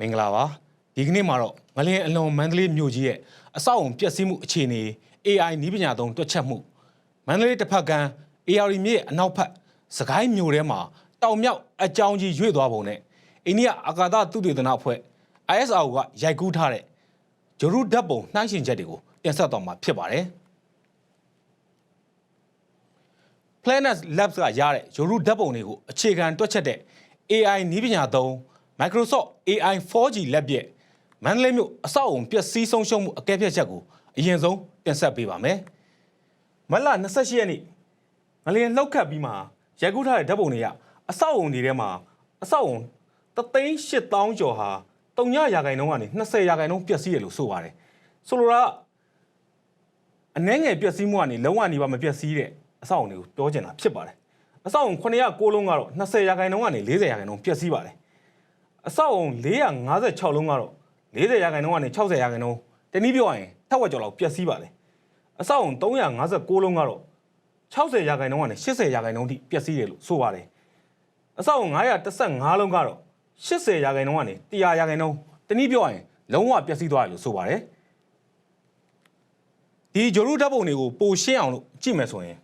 မင်္ဂလာပါဒီကနေ့မှာတော့ငလင်းအလွန်မန္တလေးမြို့ကြီးရဲ့အဆောက်အုံပျက်စီးမှုအခြေအနေ AI နီးပညာသုံးတွက်ချက်မှုမန္တလေးတစ်ဖက်ကမ်း AR မြစ်ရဲ့အနောက်ဖက်စကိုင်းမြို့ထဲမှာတောင်မြောက်အကြောင်းကြီးရွေ့သွားပုံနဲ့အိန္ဒိယအာကာသသုတေသနအဖွဲ့ ISRO ကရိုက်ကူးထားတဲ့ဂျေရုဓာတ်ပုံနှိုင်းယှဉ်ချက်တွေကိုတင်ဆက်သွားမှာဖြစ်ပါတယ် Planet Labs ကရတဲ့ဂျိုရုဓာတ်ပုံတွေကိုအခြေခံတွက်ချက်တဲ့ AI နည်းပညာသုံး Microsoft AI 4G Lab ရဲ့မန္တလေးမြို့အဆောက်အုံပျက်စီးဆုံးရှုံးမှုအကဲဖြတ်ချက်ကိုအရင်ဆုံးတင်ဆက်ပေးပါမယ်။မတ်လ28ရက်နေ့ငလျင်လှုပ်ခတ်ပြီးမှရိုက်ကူးထားတဲ့ဓာတ်ပုံတွေကအဆောက်အုံတွေထဲမှာအဆောက်အုံ38000ကျော်ဟာ3ရာခိုင်နှုန်းကနေ20ရာခိုင်နှုန်းပျက်စီးတယ်လို့ဆိုပါတယ်။ဆိုလိုတာကအနှဲငယ်ပျက်စီးမှုကနေလုံးဝနေပါမပျက်စီးတဲ့အဆောက်အုံတွေကိုပြောချင်တာဖြစ်ပါတယ်အဆောက်အုံ906လုံးကတော့20ရာခိုင်နှုန်းကနေ40ရာခိုင်နှုန်းပျက်စီးပါတယ် အဆောက်အုံ456လုံးကတော့40ရာခိုင်နှုန်းကနေ60ရာခိုင်နှုန်းတနည်းပြောရရင်ထက်ဝက်ကျော်လောက်ပျက်စီးပါတယ်အဆောက်အုံ356လုံးကတော့60ရာခိုင်နှုန်းကနေ80ရာခိုင်နှုန်းထိပျက်စီးတယ်လို့ဆိုပါတယ်အဆောက်အုံ915လုံးကတော့80ရာခိုင်နှုန်းကနေ100ရာခိုင်နှုန်းတနည်းပြောရရင်လုံးဝပျက်စီးသွားတယ်လို့ဆိုပါတယ်ဒီဂျိုရုဓာတ်ပုံတွေကိုပိုရှင်းအောင်လို့ကြည့်မယ်ဆိုရင်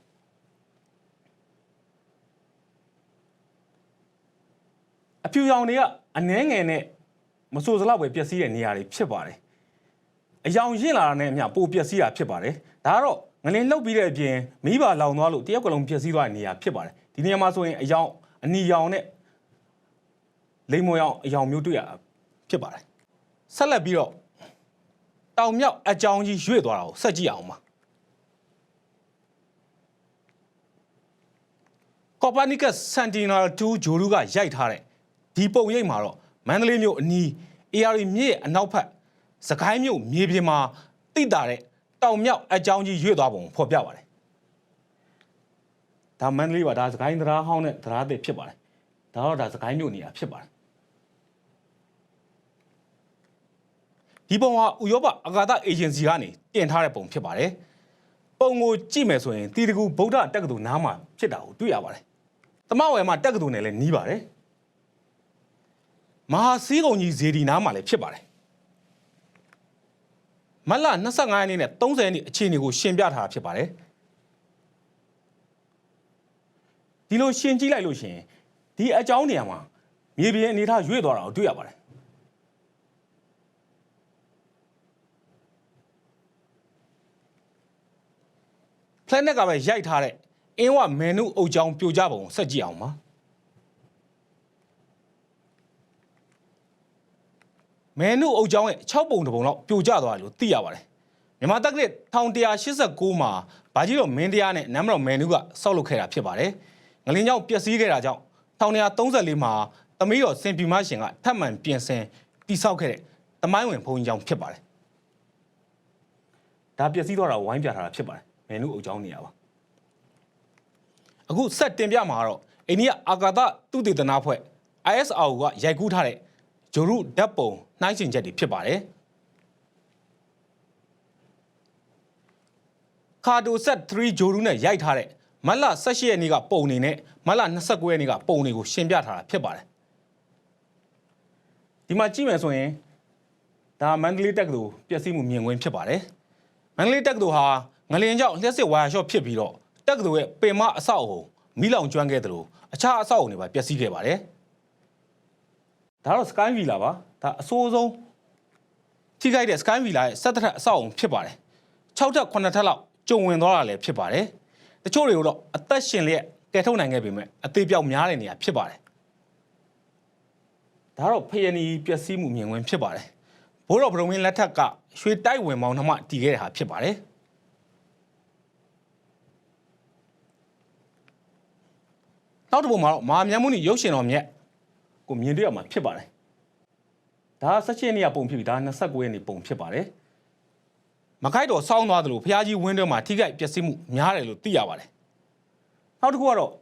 အဖြူရောင်တွေကအနှဲငယ်နဲ့မဆိုးစလောက်ပဲပျက်စီးတဲ့နေရာတွေဖြစ်ပါတယ်အယောင်ရင့်လာတာနဲ့အမျှပိုပျက်စီးတာဖြစ်ပါတယ်ဒါကတော့ငလင်းလှုပ်ပြီးတဲ့အပြင်မိဘလောင်သွားလို့တယောက်ကလုံးပျက်စီးသွားတဲ့နေရာဖြစ်ပါတယ်ဒီနေရာမှာဆိုရင်အယောင်အနီရောင်နဲ့လိမ္မော်ရောင်အယောင်မျိုးတွေ့ရတာဖြစ်ပါတယ်ဆက်လက်ပြီးတော့တောင်မြောက်အကြောင်းကြီးရွေ့သွားတာကိုဆက်ကြည့်အောင်ပါကော်ပါနီကတ်စန်တီနာ2ဂျိုလူကရိုက်ထားတဲ့ ဒီပုံရိပ်မှာတော့မန္တလေးမြို့အနီး AR မြစ်ရဲ့အနောက်ဘက်စကိုင်းမြို့မြေပြင်မှာတိတာတဲ့တောင်မြောက်အကြောင်းကြီးရွေ့သွားပုံဖော်ပြပါတယ်ဒါမန္တလေးပါဒါစကိုင်းတရားဟောင်းနဲ့တရားသစ်ဖြစ်ပါတယ်ဒါတော့ဒါစကိုင်းမြို့နေရာဖြစ်ပါတယ်ဒီပုံဟာဥရောပအာကာသအေဂျင်စီကနေတင်ထားတဲ့ပုံဖြစ်ပါတယ်။ပုံကိုကြည့်မယ်ဆိုရင်တီတကူဗုဒ္ဓတက္ကသိုလ်နားမှာဖြစ်တာကိုတွေ့ရပါတယ်။တမဝယ်မှာတက္ကသိုလ်နဲ့လည်းနီးပါတယ်။ မဟာစည်းကုံကြီးဇေဒီနားမှာလည်းဖြစ်ပါတယ်။မတ်လ25ရက်နေ့နဲ့30ရက်နေ့အခြေအနေကိုရှင်းပြထားတာဖြစ်ပါတယ်။ဒီလိုရှင်းကြည့်လိုက်လို့ရှရင်ဒီအကြောင်းနေရာမှာမြေပြင်အနေထားရွေ့သွားတာကိုတွေ့ရပါတယ်။ planet ကပဲရိုက်ထားတဲ့အင်းဝမန်နုအုပ်ချောင်းပြိုကျပုံကိုဆက်ကြည့်အောင်ပါ မန်နုအုပ်ချောင်းရဲ့6ပုံတစ်ပုံလောက်ပြိုကျသွားတယ်လို့သိရပါတယ်မြန်မာတက္ကသိုလ်1189မှာဗာကြီးတော်မင်းတရားနဲ့နမ်မတော်မန်နုကဆောက်လုပ်ခဲ့တာဖြစ်ပါတယ်ငလင်းကြောင့်ပျက်စီးခဲ့တာကြောင့်1134မှာသမီးတော်စင်ပြူမရှင်ကထပ်မံပြင်ဆင်တိဆောက်ခဲ့တဲ့တမိုင်းဝင်ဘုံကြီးကြောင့်ဖြစ်ပါတယ်ဒါပျက်စီးသွားတာကိုဝိုင်းပြထားတာဖြစ်ပါတယ်မင်းတို့အကြောင်းနေရပါအခုဆက်တင်ပြမှာကတော့အိန္ဒိယအာကာသသုတေသနဖွဲ့ ISRO ကရိုက်ကူးထားတဲ့ ဂျိုရုဓာတ်ပုံနှိုင်းယှဉ်ချက်တွေဖြစ်ပါတယ်ကာဒိုဆက်3ဂျိုရုနဲ့ရိုက်ထားတဲ့မတ်လ18ရက်နေ့ကပုံနေနဲ့မတ်လ29ရက်နေ့ကပုံတွေကိုရှင်းပြထားတာဖြစ်ပါတယ်ဒီမှာကြည့်မယ်ဆိုရင်ဒါမန္တလေးတက္ကသိုလ်ပျက်စီးမှုမြင်ကွင်းဖြစ်ပါတယ်မန္တလေးတက္ကသိုလ်ဟာငလင်ကြောင့်လျှက်စစ်ဝါယာရှော့ဖြစ်ပြီးတော့တက္ကသိုလ်ရဲ့ပင်မအဆောက်အုံမိလောင်ကျွမ်းခဲ့တယ်လို့အခြားအဆောက်အုံတွေပါပျက်စီးခဲ့ပါတယ်။ ဒါတော့ Sky Villa ပါဒါအဆိုးဆုံးထိခိုက်တဲ့ Sky Villa ရဲ့ဆက်ထက်အဆောက်အုံဖြစ်ပါတယ်။6ထက်9ထက်လောက်ကျုံဝင်သွားတာလည်းဖြစ်ပါတယ်။တချို့တွေကိုတော့အသက်ရှင်လျက်ကယ်ထုတ်နိုင်ခဲ့ပေမဲ့အသေးပြောက်များတဲ့နေရာဖြစ်ပါတယ်။ဒါတော့ဖယနီပျက်စီးမှုမြင်ကွင်းဖြစ်ပါတယ်။ဘိုးတော်ဗရုံမင်းလက်ထက်ကရွှေတိုက်ဝင်မောင်းနှမတည်ခဲ့တဲ့ဟာဖြစ်ပါတယ်။နောက်တစ်ပုံမှာတော့မဟာမြတ်မုနီရုပ်ရှင်တော်မြတ် ကိုမြင်တွေ့ရမှာဖြစ်ပါတယ်။ဒါ16ရက်နေ့ကပုံဖြစ်ပြီးဒါ29ရက်နေ့ပုံဖြစ်ပါတယ်။မခိုက်တော်စောင်းသွားတယ်လို့ဘုရားကြီးဝင်းထဲမှာထိခိုက်ပျက်စီးမှုများတယ်လို့သိရပါတယ်။နောက်တစ်ခုကတော့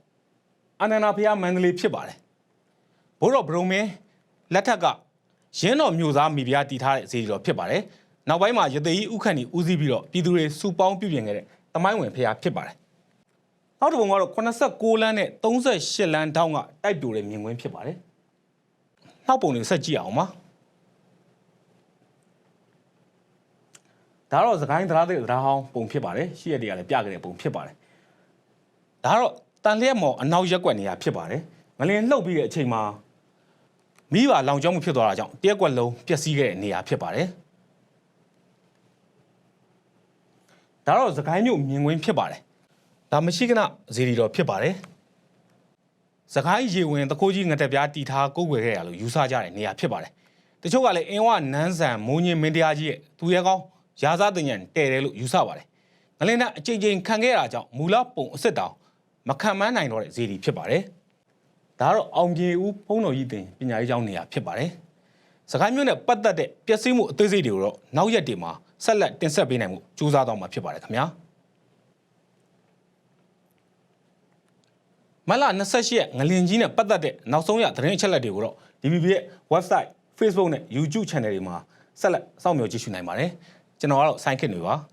အာနန္ဒာဘုရားမန္တလေးဖြစ်ပါတယ်။ဘိုးတော်ဗရုံမင်းလက်ထက်ကရင်းတော်မျိုးသားမိဖုရားတည်ထားတဲ့ဈေးတော်ဖြစ်ပါတယ်။နောက်ပိုင်းမှာရသေးကြီးဥက္ကဋ္ဌဦးစီးပြီးတော့ပြည်သူတွေစုပေါင်းပြုပြင်ခဲ့တဲ့တမိုင်းဝင်ဘုရားဖြစ်ပါတယ်။နောက်တစ်ပုံကတော့86လမ်းနဲ့38လမ်းတောင်းကတိုက်ပြိုတဲ့မြင်ကွင်းဖြစ်ပါတယ်။ နောက်ပုံတွေကိုဆက်ကြည့်အောင်ပါဒါတော့သခိုင်းသလားတဲ့သလားဟောင်းပုံဖြစ်ပါတယ်ရှိရတဲ့ကလည်းပြခဲ့တဲ့ပုံဖြစ်ပါတယ်ဒါတော့တန်လျက်မော်အနောက်ရက်ွက်နေရာဖြစ်ပါတယ်ငလင်းလှုပ်ပြီးတဲ့အချိန်မှာမိပါလောင်ကျောင်းမှုဖြစ်သွားတာကြောင့်တရက်ွက်လုံးပျက်စီးခဲ့တဲ့နေရာဖြစ်ပါတယ်ဒါတော့သခိုင်းမြို့မြင်ကွင်းဖြစ်ပါတယ်ဒါမရှိကနဇေဒီတော်ဖြစ်ပါတယ် သခိုင်းရေဝင်တကိုးကြီးငတက်ပြားတီထားကုတ်ွယ်ခဲ့ရလို့ယူဆကြတဲ့နေရာဖြစ်ပါတယ်တချို့ကလည်းအင်းဝနန်းဆန်မိုးညင်းမင်းတရားကြီးရဲ့သူရဲကောင်းရာဇတင်ញံတဲတယ်လို့ယူဆပါတယ်ငလင်းကအချိန်ချင်းခံခဲ့ရတာကြောင့်မူလပုံအစ်စ်တောင်မခံမန်းနိုင်တော့တဲ့ဇီရီဖြစ်ပါတယ်ဒါကတော့အောင်ပြေဦးဖုံးတော်ကြီးတင်ပညာရေးကျောင်းနေရာဖြစ်ပါတယ်။စကိုင်းမြို့နဲ့ပတ်သက်တဲ့ပျက်စီးမှုအသေးစိတ်တွေကိုတော့နောက်ရက်တွေမှာဆက်လက်တင်ဆက်ပေးနိုင်မှုကြိုးစားတော့မှာဖြစ်ပါတယ်ခင်ဗျာ။ မလ28ရက်ငလင်ကြီးနဲ့ပတ်သက်တဲ့နောက်ဆုံးရသတင်းအချက်အလက်တွေကိုတော့ DBB ရဲ့ website Facebook နဲ့ YouTube channel တွေမှာဆက်လက်စောင့်မျှော်ကြည့်ရှုနိုင်ပါတယ်။ကျွန်တော်ကတော့စိုင်းခင်တွေပါ။